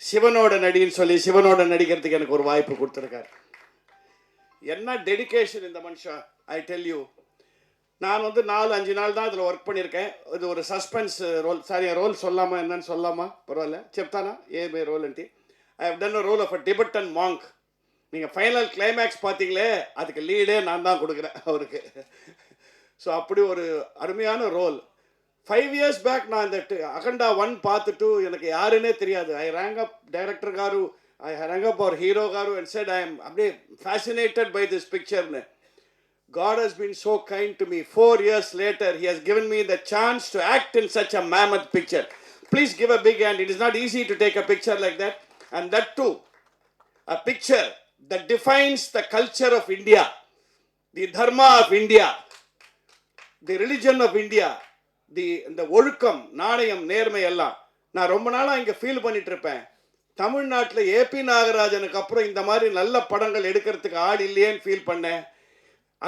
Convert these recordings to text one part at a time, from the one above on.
சிவனோட நடின்னு சொல்லி சிவனோட நடிக்கிறதுக்கு எனக்கு ஒரு வாய்ப்பு கொடுத்துருக்காரு. என்ன டெடிக்கேஷன் இந்த மனுஷன் ஐ டெல் யூ நான் வந்து நாலு அஞ்சு நாள் தான் இதில் ஒர்க் பண்ணியிருக்கேன். இது ஒரு சஸ்பென்ஸ் ரோல் சாரி ரோல் சொல்லாமா என்னன்னு சொல்லாமா? பரவாயில்ல. செப்தானா? A by role and I have done role of a Tibet and monk நீங்கள் ஃபைனல் கிளைமேக்ஸ் பார்த்தீங்களே அதுக்கு லீடே நான் தான் கொடுக்குறேன் அவருக்கு. ஸோ அப்படி ஒரு அருமையான ரோல் ఫైవ్ ఇయర్స్ బ్యాక్ నా దట్ అఖండా వన్ பார்த்துட்டு எனக்கு யாருன்னே தெரியாது ஐ ரேங்க் அப் டைரக்டர் గారు ஐ ரேங்க் அப் அவர் ஹீரோ గారు అండ్ సెడ్ ఐ ఎమ్ அப்படியே fascinated by this picture God has been so kind to me. Four years later, He has given me the chance to act in such a mammoth picture. Please give a big hand. It is not easy to take a picture like that. And that too, a picture that defines the culture of India, the dharma of India, the religion of India the இந்த ஒழுக்கம் நாணயம் நேர்மை எல்லாம். நான் ரொம்ப நாளாக இங்கே feel பண்ணிட்டு இருப்பேன் தமிழ்நாட்டில் ஏபி நாகராஜனுக்கு அப்புறம் இந்த மாதிரி நல்ல படங்கள் எடுக்கிறதுக்கு ஆள் இல்லையேன்னு ஃபீல் பண்ணேன்.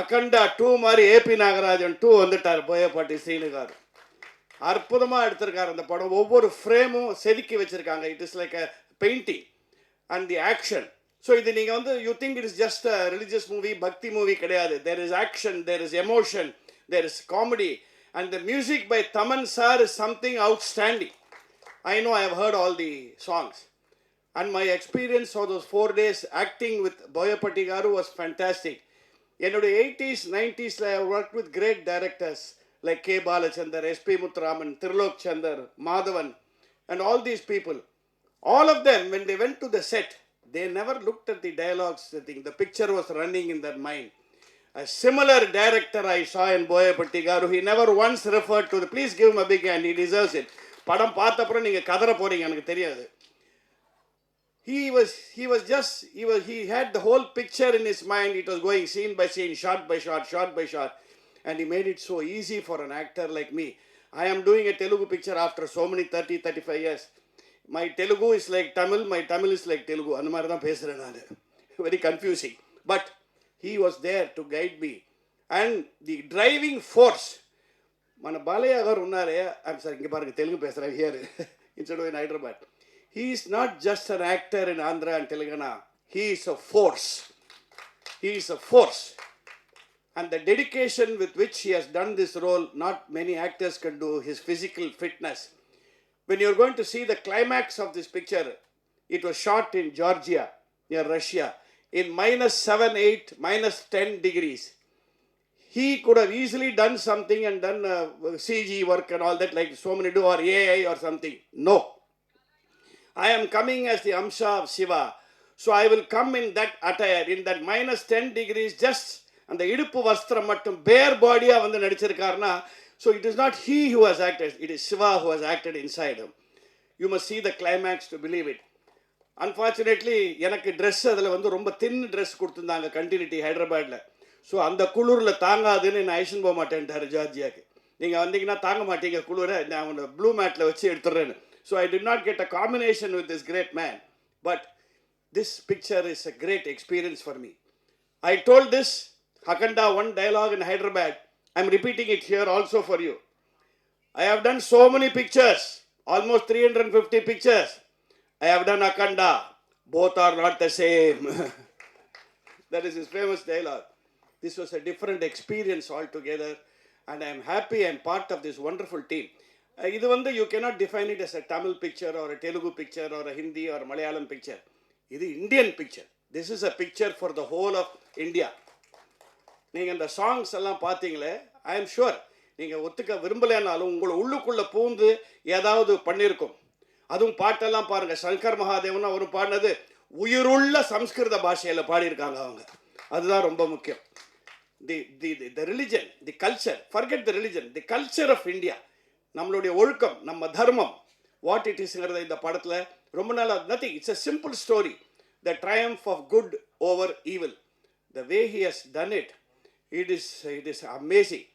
அகண்டா டூ மாதிரி ஏபி நாகராஜன் டூ வந்துட்டார் போயப்பாட்டி சீனுகார். அற்புதமாக எடுத்திருக்கார் அந்த படம். ஒவ்வொரு ஃப்ரேமும் செதுக்கி வச்சுருக்காங்க. It is like a painting and the action so இது நீங்கள் வந்து you think it is just a religious movie பக்தி மூவி கிடையாது. There is action there is emotion there is comedy and the music by Thaman sir is something outstanding I know I have heard all the songs and my experience for those four days acting with Boyapatti Garu was fantastic. என்னுடைய eighties நைன்டிஸில் I work with great directors like K Balachander SP Muthuraman Thirulok Chander Madhavan and all these people all of them when they went to the set they never looked at the dialogues think the picture was running in their mind A similar director I saw in Boyapatti Garu, he never once referred to the, please give him a big hand, he deserves it. படம் பார்த்த அப்புறம் நீங்கள் கதற போறீங்க எனக்கு தெரியாது he was he was just he was he had the whole picture in his mind it was going scene by scene shot by shot shot by shot and he made it so easy for an actor like me i am doing a telugu picture after so many 30 35 years my telugu is like tamil my tamil is like telugu அந்த மாதிரி தான் பேசுகிறேன் நான் very confusing but he was there to guide me and the driving force మన బాలయ్య గారు ఉన్నారే I'm sir ఇంక பாருங்க తెలుగు பேசுகிறேன் here instead in Hyderabad he is not just an actor in Andhra and Telangana. He is a force. He is a force. And the dedication with which he has done this role, not many actors can do, his physical fitness. When you're going to see the climax of this picture, it was shot in Georgia, near Russia, In minus 7, 8, minus 10 degrees. He could have easily done something and done uh, CG work and all that, like so many do, or AI or something. No. I am coming as the Amsha of Shiva. So I will come in that attire, in that minus 10 degrees, just அந்த இடுப்பு வஸ்திரம் மட்டும் பேர் பாடியாக வந்து நடிச்சிருக்காருன்னா so it is not he who has acted it is Shiva who has acted inside you must see the climax to believe it unfortunately எனக்கு dress அதில் வந்து ரொம்ப தின் ட்ரெஸ் கொடுத்துருந்தாங்க கண்டினியூட்டி ஹைதராபாடில் ஸோ அந்த குளிரில் தாங்காதுன்னு நான் ஐஷன் போக மாட்டேன்ட்டார் ஜார்ஜியாக்கு நீங்கள் வந்தீங்கன்னா தாங்க மாட்டீங்க குளிரை நான் அவனை ப்ளூ மேட்டில் வச்சு எடுத்துடுறேன்னு so I did not get a combination with this great man but this picture is a great experience for me I told this Akhanda one dialogue in Hyderabad I am repeating it here also for you I have done so many pictures almost three hundred fifty pictures I have done Akanda. Both are not the same. that is his famous dialogue. This was a different experience altogether, and I am happy I am part of this wonderful team. இது வந்து you cannot define it as a Tamil picture ஒரு Telugu picture ஒரு ஹிந்தி ஒரு Malayalam picture இது Indian picture this is a picture for the whole of India நீங்கள் அந்த songs எல்லாம் பார்த்தீங்களே I am sure நீங்கள் ஒத்துக்க விரும்பலைன்னாலும் உங்களை உள்ளுக்குள்ளே பூந்து ஏதாவது பண்ணியிருக்கோம் அதுவும் பாட்டெல்லாம் பாருங்கள் சங்கர் மகாதேவன் அவர் பாடினது உயிருள்ள சம்ஸ்கிருத பாஷையில் பாடியிருக்காங்க அவங்க. அதுதான் ரொம்ப முக்கியம். The the the religion the culture forget the religion the culture of India நம்மளுடைய ஒழுக்கம் நம்ம தர்மம் வாட் இட் இஸ்ங்கிறத இந்த படத்தில் ரொம்ப நாளாக nothing it's a simple story the triumph of good over evil the way he has done it it is it is amazing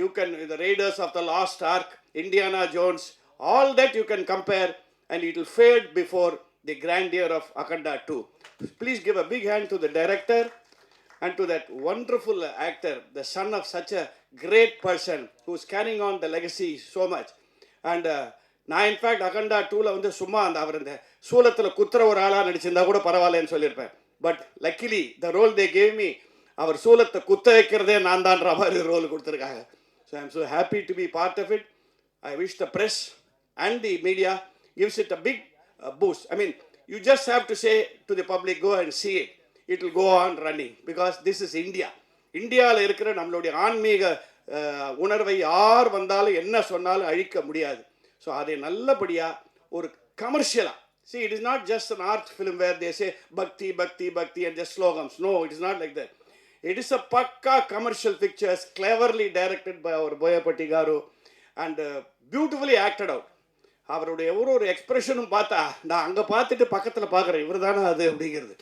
you can the the of the lost ark Indiana Jones all that you can compare, and it will fade before the grandeur of Akanda 2. Please give a big hand to the director and to that wonderful actor, the son of such a great person who's carrying on the legacy so much. And uh, நான் in fact Akhanda டூவில் வந்து சும்மா அந்த அவர் இந்த சூலத்தில் குத்துற ஒரு ஆளாக நடிச்சிருந்தா கூட பரவாயில்லன்னு சொல்லியிருப்பேன் but luckily the role they gave me அவர் சூலத்தை குத்த வைக்கிறதே நான் தான்ற மாதிரி ரோல் கொடுத்துருக்காங்க so I am so happy to be part of it I wish the press and the media gives it a big uh, boost. I mean, you just have to say to the public, go and see it. It will go on running because this is India. இந்தியாவில் இருக்கிற நம்மளுடைய ஆன்மீக உணர்வை யார் வந்தாலும் என்ன சொன்னாலும் அழிக்க முடியாது ஸோ அதை நல்லபடியாக ஒரு கமர்ஷியலாக see it is not just an art film where these பக்தி பக்தி பக்தி and just ஸ்லோகம்ஸ் no it is not like that it is a pakka commercial pictures cleverly directed by our Boyapati garu and beautifully acted out அவருடைய ஒரு ஒரு எக்ஸ்பிரஷனும் பார்த்தா நான் அங்கே பார்த்துட்டு பக்கத்தில் பார்க்குறேன் இவர் தானே அது அப்படிங்கிறது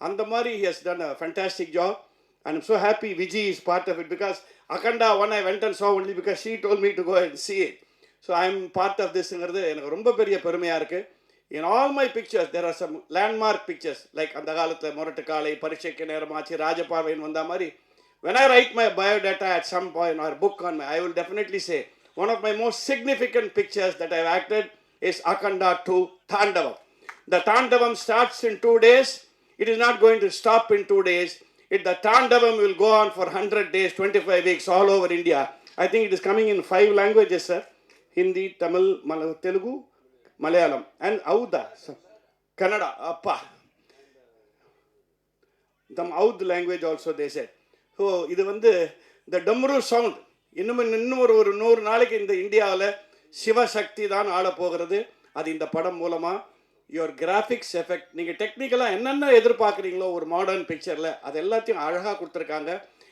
அந்த மாதிரி has done a fantastic job and I'm so happy Vijay is part of it because Akhanda one I went and saw only because she told me to go and see it so I am part of திஸ்ங்கிறது எனக்கு ரொம்ப பெரிய பெருமையாக இருக்குது in all my pictures there are some landmark pictures like அந்த காலத்தில் முரட்டு காலை பரீட்சைக்கு நேரமாச்சு ராஜபார்வைன்னு வந்த மாதிரி when I write my biodata at some point or book on my I will definitely say one of my most significant pictures that I've acted is Akanda 2 Tandavam. The Tandavam starts in two days. It is not going to stop in two days. It, the Tandavam will go on for 100 days, 25 weeks all over India. I think it is coming in five languages, sir. Hindi, Tamil, Mal- Telugu, Malayalam, and Auda, sir. Kannada, Appa. Them Awadh language also they said so இது வந்து இந்த டம்ரு sound இன்னும் இன்னும் ஒரு ஒரு நூறு நாளைக்கு இந்த இந்தியாவில் சிவசக்தி தான் ஆளப்போகிறது அது இந்த படம் மூலமாக யுவர் கிராஃபிக்ஸ் எஃபெக்ட் நீங்கள் டெக்னிக்கலாக என்னென்ன எதிர்பார்க்குறீங்களோ ஒரு மாடர்ன் பிக்சரில் அது எல்லாத்தையும் அழகாக கொடுத்துருக்காங்க.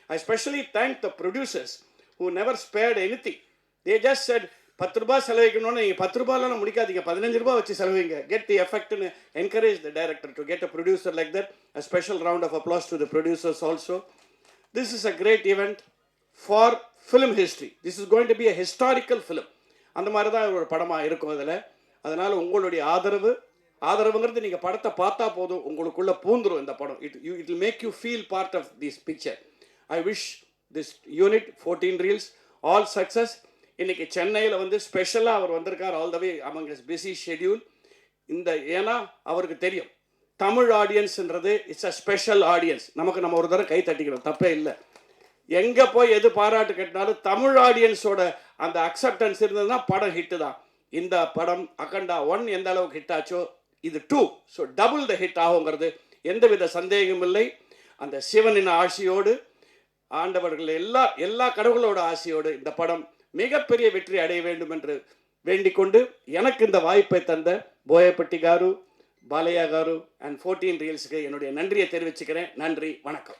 I specially thank the producers who never spared any thing they just said பத்து ரூபாய் செலவழிக்கணும்னு நீங்கள் பத்து ரூபாயெலாம் முடிக்காதீங்க. பதினஞ்சு ரூபாய் வச்சு செலவிங்க get the எஃபெக்ட்னு encourage the director to get a producer like that a special round of applause to the producers also this is a great event for film history this is going to be a historical film அந்த மாதிரி தான் ஒரு படமாக இருக்கும் அதில். அதனால் உங்களுடைய ஆதரவு ஆதரவுங்கிறது நீங்கள் படத்தை பார்த்தா போதும். உங்களுக்குள்ளே பூந்துரும் இந்த படம். It you it make you feel part of this picture I wish this unit fourteen reels all success இன்றைக்கி சென்னையில் வந்து ஸ்பெஷலாக அவர் வந்திருக்கார் all the way among is busy schedule இந்த ஏன்னா அவருக்கு தெரியும். தமிழ் ஆடியன்ஸ்ன்றது இட்ஸ் அ ஸ்பெஷல் ஆடியன்ஸ் நமக்கு நம்ம ஒரு தடவை கை தட்டிக்கணும். தப்பே இல்லை. எங்கே போய் எது பாராட்டு கட்டினாலும் தமிழ் ஆடியன்ஸோட அந்த அக்செப்டன்ஸ் இருந்ததுன்னா படம் ஹிட்டு தான். இந்த படம் அகண்டா ஒன் எந்த அளவுக்கு ஹிட் ஆச்சோ இது two so double the hit ஆகுங்கிறது எந்தவித சந்தேகமும் இல்லை. அந்த சிவனின் ஆசையோடு ஆண்டவர்கள் எல்லா எல்லா கடவுளோட ஆசையோடு இந்த படம் மிகப்பெரிய வெற்றி அடைய வேண்டும் என்று வேண்டிக்கொண்டு எனக்கு இந்த வாய்ப்பை தந்த போயப்பட்டி காரு பாலையா காரு அண்ட் ஃபோர்டீன் ரீல்ஸுக்கு என்னுடைய நன்றியை தெரிவிச்சுக்கிறேன். நன்றி வணக்கம்.